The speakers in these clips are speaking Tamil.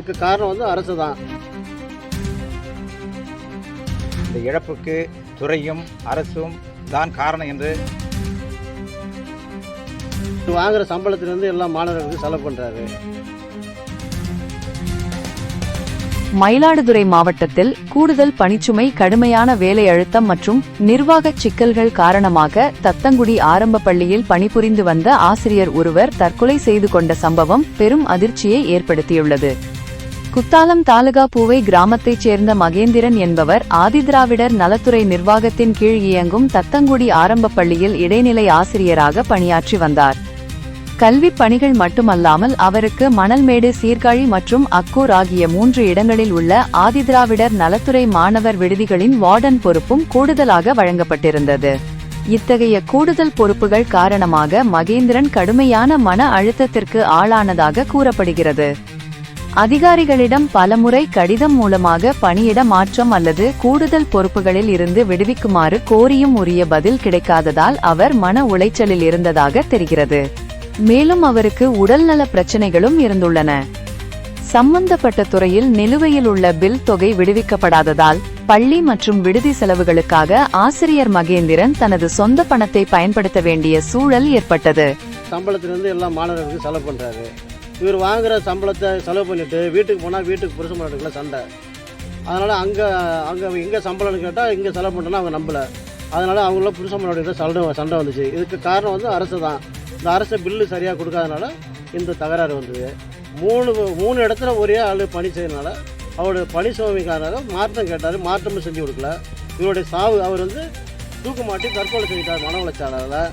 இதுக்கு காரணம் வந்து அரசு தான் இந்த இழப்புக்கு துறையும் அரசும் தான் காரணம் என்று வாங்குற சம்பளத்திலேருந்து எல்லா மாணவர்களுக்கு செலவு பண்ணுறாரு மயிலாடுதுறை மாவட்டத்தில் கூடுதல் பணிச்சுமை கடுமையான வேலை அழுத்தம் மற்றும் நிர்வாகச் சிக்கல்கள் காரணமாக தத்தங்குடி ஆரம்ப பள்ளியில் பணிபுரிந்து வந்த ஆசிரியர் ஒருவர் தற்கொலை செய்து கொண்ட சம்பவம் பெரும் அதிர்ச்சியை ஏற்படுத்தியுள்ளது. குத்தாலம் தாலுகா பூவை கிராமத்தைச் சேர்ந்த மகேந்திரன் என்பவர் ஆதிதிராவிடர் நலத்துறை நிர்வாகத்தின் கீழ் இயங்கும் தத்தங்குடி ஆரம்ப பள்ளியில் இடைநிலை ஆசிரியராக பணியாற்றி வந்தார். கல்விப் பணிகள் மட்டுமல்லாமல் அவருக்கு மணல்மேடு சீர்காழி மற்றும் அக்கூர் ஆகிய மூன்று இடங்களில் உள்ள ஆதிதிராவிடர் நலத்துறை மாணவர் விடுதிகளின் வார்டன் பொறுப்பும் கூடுதலாக வழங்கப்பட்டிருந்தது. இத்தகைய கூடுதல் பொறுப்புகள் காரணமாக மகேந்திரன் கடுமையான மன அழுத்தத்திற்கு ஆளானதாக கூறப்படுகிறது. அதிகாரிகளிடம் பலமுறை கடிதம் மூலமாக பணியிட மாற்றம் அல்லது கூடுதல் பொறுப்புகளில் இருந்து விடுவிக்குமாறு கோரியும் உரிய பதில் கிடைக்காததால் அவர் மன உளைச்சலில் இருந்ததாக தெரிகிறது. மேலும் அவருக்கு உடல்நல பிரச்சனைகளும் இருந்துள்ளன. சம்பந்தப்பட்ட துறையில் நிலுவையில் உள்ள பில் தொகை விடுவிக்கப்படாததால் பள்ளி மற்றும் விடுதி செலவுகளுக்காக ஆசிரியர் மகேந்திரன் தனது சொந்த பணத்தை பயன்படுத்த வேண்டிய சூழல் ஏற்பட்டது. சம்பளத்திலிருந்து எல்லா மாணவர்களுக்கு செலவு பண்றாரு. இவர் வாங்குகிற சம்பளத்தை செலவு பண்ணிட்டு வீட்டுக்கு போனால் வீட்டுக்கு புருஷ மாட்டுக்குள்ள சண்டை. அதனால் அங்கே அங்கே எங்கே சம்பளம்னு கேட்டால் இங்கே செலவு பண்ணுறோன்னா அவங்க நம்பலை. அதனால் அவங்கள புருஷ மாட்டுக்கிட்ட சண்டை சண்டை வந்துச்சு. இதுக்கு காரணம் வந்து அரசு தான். இந்த அரசு பில்லு சரியாக கொடுக்காதனால இந்த தகராறு வந்தது. மூணு மூணு இடத்துல ஒரே ஆள் பணி செய்யறதுனால அவருடைய பணி சுவாமிக்காரனால மாற்றம் கேட்டார் மாற்றமும் செஞ்சு கொடுக்கல. இவருடைய சாவு அவர் வந்து தூக்கு மாட்டி தற்கொலை செஞ்சிட்டார் மன உளைச்சாளரால்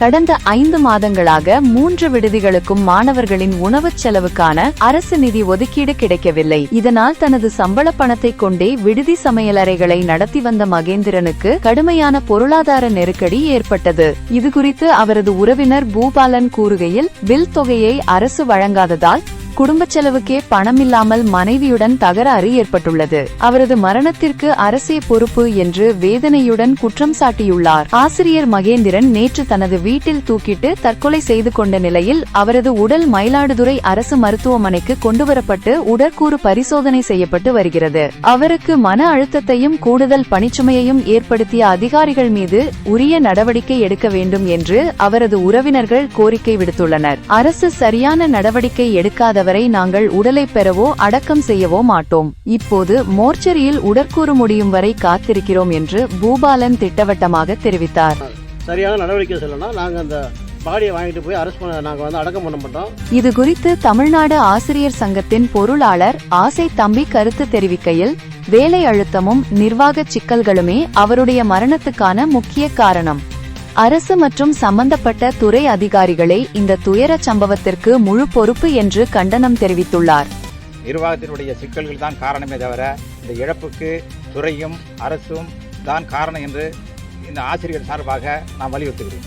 கடந்த ஐந்து மாதங்களாக மூன்று விடுதிகளுக்கும் மாணவர்களின் உணவுச் செலவுக்கான அரசு நிதி ஒதுக்கீடு கிடைக்கவில்லை. இதனால் தனது சம்பள பணத்தை கொண்டே விடுதி சமையலறைகளை நடத்தி வந்த மகேந்திரனுக்கு கடுமையான பொருளாதார நெருக்கடி ஏற்பட்டது. இதுகுறித்து அவரது உறவினர் பூபாலன் கூறுகையில் பில் தொகையை அரசு வழங்காததால் குடும்ப செலவுக்கே பணமில்லாமல் மனைவியுடன் தகராறு ஏற்பட்டுள்ளது. அவரது மரணத்திற்கு அரசே பொறுப்பு என்று வேதனையுடன் குற்றம் சாட்டியுள்ளார். ஆசிரியர் மகேந்திரன் நேற்று தனது வீட்டில் தூக்கிட்டு தற்கொலை செய்து கொண்ட நிலையில் அவரது உடல் மயிலாடுதுறை அரசு மருத்துவமனைக்கு கொண்டுவரப்பட்டு உடற்கூறு பரிசோதனை செய்யப்பட்டு வருகிறது. அவருக்கு மன அழுத்தத்தையும் கூடுதல் பணிச்சுமையையும் ஏற்படுத்திய அதிகாரிகள் மீது உரிய நடவடிக்கை எடுக்க வேண்டும் என்று அவரது உறவினர்கள் கோரிக்கை விடுத்துள்ளனர். அரசு சரியான நடவடிக்கை எடுக்காதவர் நாங்கள் உடலை பெறவோ அடக்கம் செய்யவோ மாட்டோம். இப்போது மோர்ச்சரியில் உடற்கூறு முடியும் வரை காத்திருக்கிறோம் என்று பூபாலன் திட்டவட்டமாக தெரிவித்தார். சரியான நடவடிக்கை நாங்கள் அந்த பாடியை வாங்கிட்டு போய் அரெஸ்ட் பண்ண நாங்கள் வந்து அடக்கம் பண்ண மாட்டோம். இது குறித்து தமிழ்நாடு ஆசிரியர் சங்கத்தின் பொருளாளர் ஆசை தம்பி கருத்து தெரிவிக்கையில் வேலை அழுத்தமும் நிர்வாகச் சிக்கல்களுமே அவருடைய மரணத்துக்கான முக்கிய காரணம். அரசு மற்றும் சம்பந்தப்பட்ட துறை அதிகாரிகளை இந்த துயரச் சம்பவத்திற்கு முழு பொறுப்பு என்று கண்டனம் தெரிவித்துள்ளார். நிர்வாகத்தினுடைய சிக்கல்கள் தான் காரணமே தவிர இந்த இழப்புக்கு துறையும் அரசும் தான் காரணம் என்று இந்த ஆசிரியர் சார்பாக நான் வலியுறுத்துகிறேன்